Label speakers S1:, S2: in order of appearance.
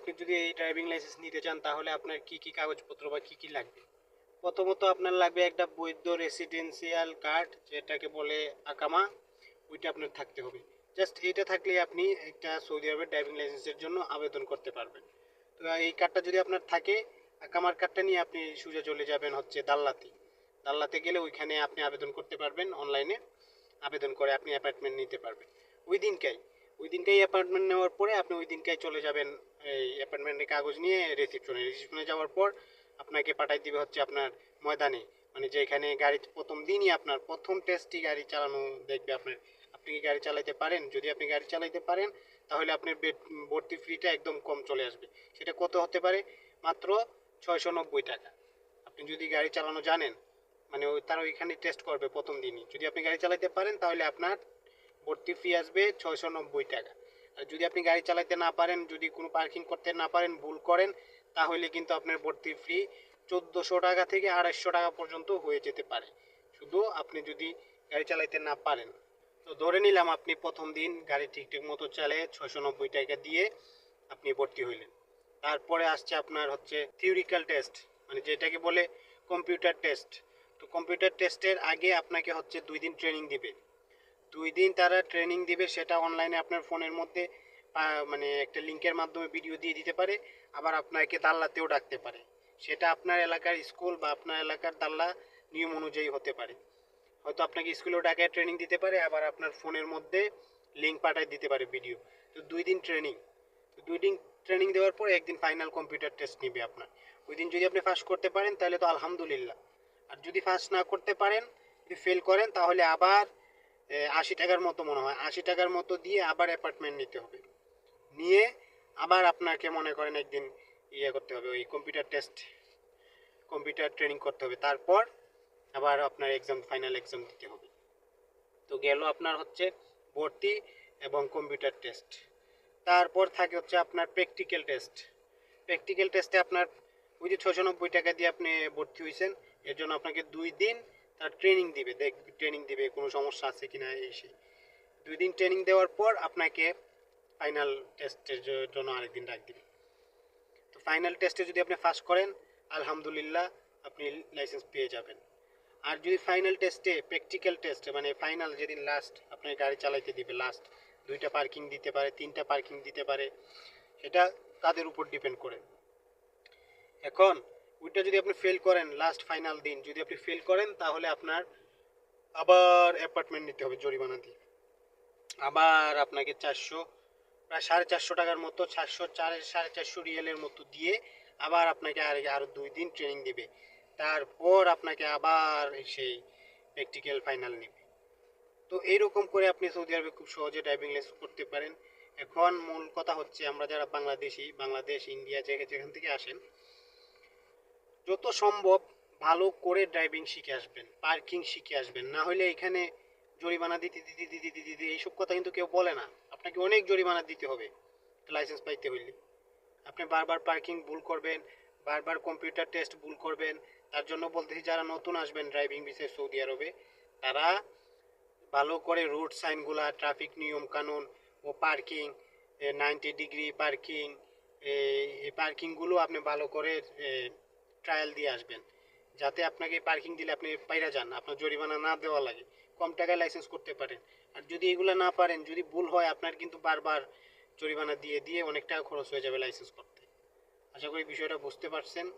S1: আপনি যদি এই ড্রাইভিং লাইসেন্স নিতে চান, তাহলে আপনার কি কি কাগজপত্র বা কি কি লাগবে? প্রথমত আপনার লাগবে একটা বৈধ রেসিডেন্সিয়াল কার্ড যেটাকে বলে আকামা। ওইটা আপনার থাকতে হবে। জাস্ট এইটা থাকলেই আপনি একটা সৌদি আরবের ড্রাইভিং লাইসেন্সের জন্য আবেদন করতে পারবেন। তো এই কার্ডটা যদি আপনার থাকে, আকামার কার্ডটা নিয়ে আপনি সোজা চলে যাবেন হচ্ছে দাল্লাতে। দাল্লাতে গেলে ওইখানে আপনি আবেদন করতে পারবেন অনলাইনে আবেদন করে আপনি অ্যাপার্টমেন্ট নিতে পারবেন। ওই দিনকাই ওই দিনকাই অ্যাপার্টমেন্ট নেওয়ার পরে আপনি ওই দিনকাই চলে যাবেন এই অ্যাপার্টমেন্টের কাগজ নিয়ে রিসিপশনে রিসিপশনে যাওয়ার পর আপনাকে পাঠাই দিবে হচ্ছে আপনার ময়দানে। মানে যেখানে গাড়ি প্রথম দিনই আপনার প্রথম টেস্টই গাড়ি চালানো দেখবে আপনার। আপনি কি গাড়ি চালাইতে পারেন? যদি আপনি গাড়ি চালাইতে পারেন, তাহলে আপনার বেড ভর্তি ফিটা একদম কম চলে আসবে। সেটা কত হতে পারে? মাত্র ছয়শো নব্বই টাকা। আপনি যদি গাড়ি চালানো জানেন মানে ওই তারা ওইখানে টেস্ট করবে প্রথম দিনই। যদি আপনি গাড়ি চালাতে পারেন, তাহলে আপনার ভর্তি ফি আসবে ছয়শো নব্বই টাকা। যদি আপনি গাড়ি চালাতে না পারেন, যদি কোনো পার্কিং করতে না পারেন, ভুল করেন, তাহলে কিন্তু আপনার ভর্তি ফি চোদ্দোশো টাকা থেকে আড়াইশো টাকা পর্যন্ত হয়ে যেতে পারে। শুধু আপনি যদি গাড়ি চালাইতে না পারেন। তো ধরে নিলাম আপনি প্রথম দিন গাড়ি ঠিকঠাক মতো চালে ছয়শো নব্বই টাকা দিয়ে আপনি ভর্তি হইলেন। তারপরে আসছে আপনার হচ্ছে থিওরিক্যাল টেস্ট মানে যেটাকে বলে কম্পিউটার টেস্ট তো কম্পিউটার টেস্টের আগে আপনাকে হচ্ছে দুই দিন ট্রেনিং দিবে। দুই দিন তারা ট্রেনিং দিবে, সেটা অনলাইনে আপনার ফোনের মধ্যে মানে একটা লিঙ্কের মাধ্যমে ভিডিও দিয়ে দিতে পারে, আবার আপনাকে দাল্লাতেও ডাকতে পারে। সেটা আপনার এলাকার স্কুল বা আপনার এলাকার দাল্লা নিয়ম অনুযায়ী হতে পারে। হয়তো আপনাকে স্কুলেও ডাকায় ট্রেনিং দিতে পারে, আবার আপনার ফোনের মধ্যে লিঙ্ক পাঠায় দিতে পারে ভিডিও তো দুই দিন ট্রেনিং তো দুই দিন ট্রেনিং দেওয়ার পর একদিন ফাইনাল কম্পিউটার টেস্ট নেবে আপনার। ওই দিন যদি আপনি ফার্স্ট করতে পারেন, তাহলে তো আলহামদুলিল্লাহ। আর যদি ফার্স্ট না করতে পারেন, যদি ফেল করেন, তাহলে আবার আশি টাকার মতো মনে হয়। আশি টাকার মতো দিয়ে আবার অ্যাপার্টমেন্ট নিতে হবে। নিয়ে আবার আপনাকে মনে করেন একদিন ইয়ে করতে হবে, ওই কম্পিউটার টেস্ট কম্পিউটার ট্রেনিং করতে হবে। তারপর আবার আপনার এক্সাম ফাইনাল এক্সাম দিতে হবে। তো গেল আপনার হচ্ছে ভর্তি এবং কম্পিউটার টেস্ট তারপর থাকে হচ্ছে আপনার প্র্যাকটিক্যাল টেস্ট প্র্যাকটিক্যাল টেস্টে আপনার ওই যে ছশো নব্বই টাকা দিয়ে আপনি ভর্তি হয়েছেন, এর জন্য আপনাকে দুই দিন তার ট্রেনিং দিবে, দেখ ট্রেনিং দিবে, কোনো সমস্যা আছে কিনা এই সেই। দুই দিন ট্রেনিং দেওয়ার পর আপনাকে ফাইনাল টেস্টের জন্য আরেকদিন ডাক দিবে। তো ফাইনাল টেস্টে যদি আপনি ফার্স্ট করেন, আলহামদুলিল্লাহ আপনি লাইসেন্স পেয়ে যাবেন। আর যদি ফাইনাল টেস্টে প্র্যাকটিক্যাল টেস্টে মানে ফাইনাল যেদিন লাস্ট আপনার গাড়ি চালাইতে দিবে লাস্ট দুইটা পার্কিং দিতে পারে, তিনটা পার্কিং দিতে পারে, সেটা তাদের উপর ডিপেন্ড করে। এখন ওইটা যদি আপনি ফেল করেন লাস্ট ফাইনাল দিন, যদি আপনি ফেল করেন, তাহলে আপনার আবার অ্যাপার্টমেন্ট নিতে হবে জরিমানা দিয়ে। আবার আপনাকে চারশো, প্রায় সাড়ে চারশো টাকার মতো, চারশো চার, সাড়ে চারশো রিয়েলের মতো দিয়ে আবার আপনাকে আর আরও দুই দিন ট্রেনিং দেবে। তারপর আপনাকে আবার সেই প্র্যাকটিক্যাল ফাইনাল নেবে। তো এইরকম করে আপনি সৌদি আরবে খুব সহজে ড্রাইভিং লাইসেন্স করতে পারেন। এখন মূল কথা হচ্ছে, আমরা যারা বাংলাদেশি, বাংলাদেশ, ইন্ডিয়া, যেখান থেকে আসেন যত সম্ভব ভালো করে ড্রাইভিং শিখে আসবেন পার্কিং শিখে আসবেন। না হলে এখানে জরিমানা দিতে দিতে দিতে দিতে দিতে এইসব কথা কিন্তু কেউ বলে না। আপনাকে অনেক জরিমানা দিতে হবে লাইসেন্স পাইতে হইলে। আপনি বারবার পার্কিং ভুল করবেন, বারবার কম্পিউটার টেস্ট ভুল করবেন। তার জন্য বলতেছি যারা নতুন আসবেন ড্রাইভিং বিষয়ে সৌদি আরবে, তারা ভালো করে রুট সাইনগুলা ট্রাফিক নিয়ম কানুন ও পার্কিং নাইনটি ডিগ্রি পার্কিং এই পার্কিংগুলো আপনি ভালো করে ট্রায়াল দিয়ে আসবেন। যাতে আপনাকে পার্কিং দিলে আপনি পাইরা যান, আপনার জরিমানা না দেওয়া লাগে, কম টাকায় লাইসেন্স করতে পারেন। আর যদি এগুলো না পারেন, যদি ভুল হয়, আপনার কিন্তু বারবার জরিমানা দিয়ে দিয়ে অনেক টাকা খরচ হয়ে যাবে লাইসেন্স করতে। আশা করি বিষয়টা বুঝতে পারছেন।